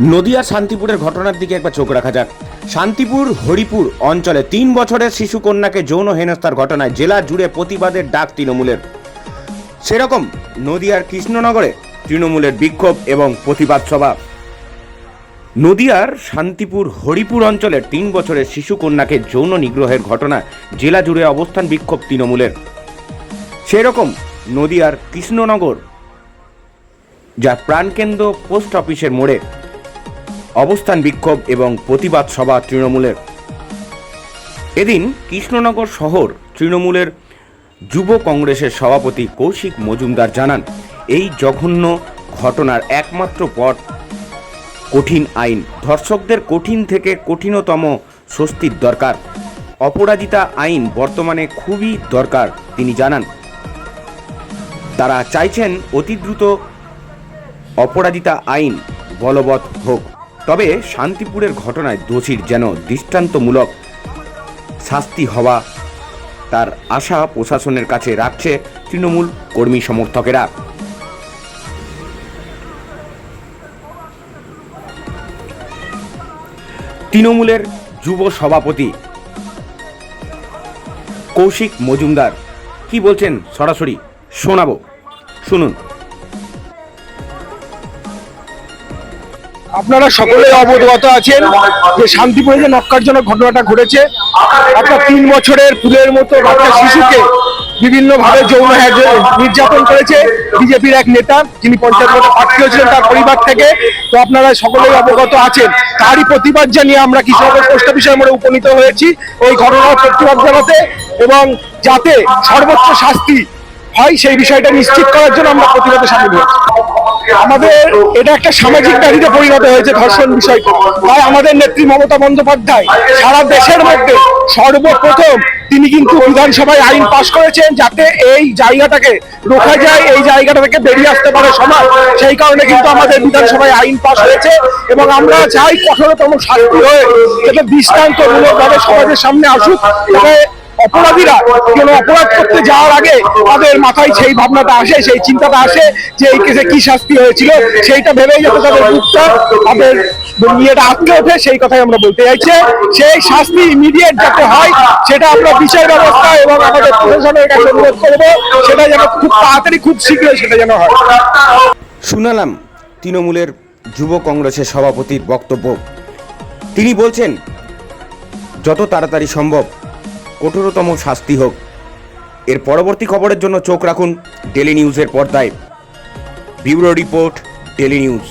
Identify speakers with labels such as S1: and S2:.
S1: নদিয়া শান্তিপুরের ঘটনার দিকে একবার চোখ রাখা যাক। শান্তিপুর, হরিপুর অঞ্চলে তিন বছরের শিশু কন্যাকে যৌন হেনস্থার ঘটনায় জেলা জুড়ে প্রতিবাদের ডাক তৃণমূলের। সেরকম নদিয়ার কৃষ্ণনগরে তৃণমূলের বিক্ষোভ এবং প্রতিবাদ সভা। নদিয়ার শান্তিপুর, হরিপুর অঞ্চলের তিন বছরের শিশু কন্যাকে যৌন নিগ্রহের ঘটনায় জেলা জুড়ে অবস্থান বিক্ষোভ তৃণমূলের। সেরকম নদিয়ার কৃষ্ণনগর, যা প্রাণকেন্দ্র পোস্ট অফিসের মোড়ে অবস্থান বিক্ষোভ এবং প্রতিবাদ সভা তৃণমূলের। এদিন কৃষ্ণনগর শহর তৃণমূলের যুব কংগ্রেসের সভাপতি কৌশিক মজুমদার জানান, এই জঘন্য ঘটনার একমাত্র পথ কঠিন আইন। ধর্ষকদের কঠিন থেকে কঠিনতম স্বস্তির দরকার। অপরাজিতা আইন বর্তমানে খুবই দরকার, তিনি জানান। তারা চাইছেন অতি দ্রুত অপরাজিতা আইন বলবৎ হোক। তবে শান্তিপুরের ঘটনায় দোষীর যেন দৃষ্টান্তমূলক শাস্তি হওয়া তার আশা প্রশাসনের কাছে রাখছে তৃণমূল কর্মী সমর্থকেরা। তৃণমূলের যুব সভাপতি কৌশিক মজুমদার, কি বলছেন সরাসরি শোনাবো। শুনুন।
S2: আপনারা সকলে অবগত আছেন যে শান্তিপুরে যে নক্কারজনক ঘটনাটা ঘটেছে। একটা তিন বছরের ফুলের মতো বাচ্চা শিশুকে বিভিন্ন ভাবে যৌন নির্যাতন করেছে বিজেপির এক নেতা, যিনি পঞ্চায়েত ভোটে প্রার্থী হয়েছিলেন তার পরিবার থেকে। তো আপনারা সকলেই অবগত আছেন। তারই প্রতিবাদ জানিয়ে আমরা কৃষকের পোস্ট অফিসের মোড়ে উপনীত হয়েছি এই ঘটনার প্রতিবাদ জানাতে এবং যাতে সর্বোচ্চ শাস্তি হয় সেই বিষয়টা নিশ্চিত করার জন্য আমরা প্রতিবাদে সামিল হয়েছি। আমাদের এটা একটা সামাজিক ব্যাধিতে পরিণত হয়েছে ধর্ষণ বিষয়টা। তাই আমাদের নেত্রী মমতা বন্দ্যোপাধ্যায় সারা দেশের মধ্যে সর্বপ্রথম তিনি কিন্তু বিধানসভায় আইন পাশ করেছেন যাতে এই জায়গাটাকে রোখা যায় এই জায়গাটা থেকে বেরিয়ে আসতে পারে সমাজ। সেই কারণে কিন্তু আমাদের বিধানসভায় আইন পাশ হয়েছে এবং আমরা চাই কঠোরতম শাস্তি হয়ে যাতে দৃষ্টান্তমূলক ভাবে সমাজের সামনে আসুক। যাতে অপরাধীরা কোনো অপরাধ করতে যাওয়ার আগে তাদের মাথায় সেই ভাবনাটা আসে, সেই চিন্তাটা আসে যে এই কেসে কি শাস্তি হয়েছিল, সেইটা ভেবেই যাতে তাদের বুকটা তাদের ইয়েটা আটকে ওঠে, সেই কথাই আমরা বলতে চাইছি। সেই শাস্তি ইমিডিয়েট যাতে হয়, সেটা আমরা বিচার ব্যবস্থা এবং আমাদের প্রশাসনের কাছে অনুরোধ করব, সেটা যেন খুব তাড়াতাড়ি, খুব শীঘ্রই সেটা যেন হয়।
S1: শুনালাম তৃণমূলের যুব কংগ্রেসের সভাপতির বক্তব্য। তিনি বলছেন, যত তাড়াতাড়ি সম্ভব কঠোরতম শাস্তি হোক। এর পরবর্তী খবরের জন্য চোখ রাখুন ডেলি নিউজের পর্দায়। Bureau report, daily news.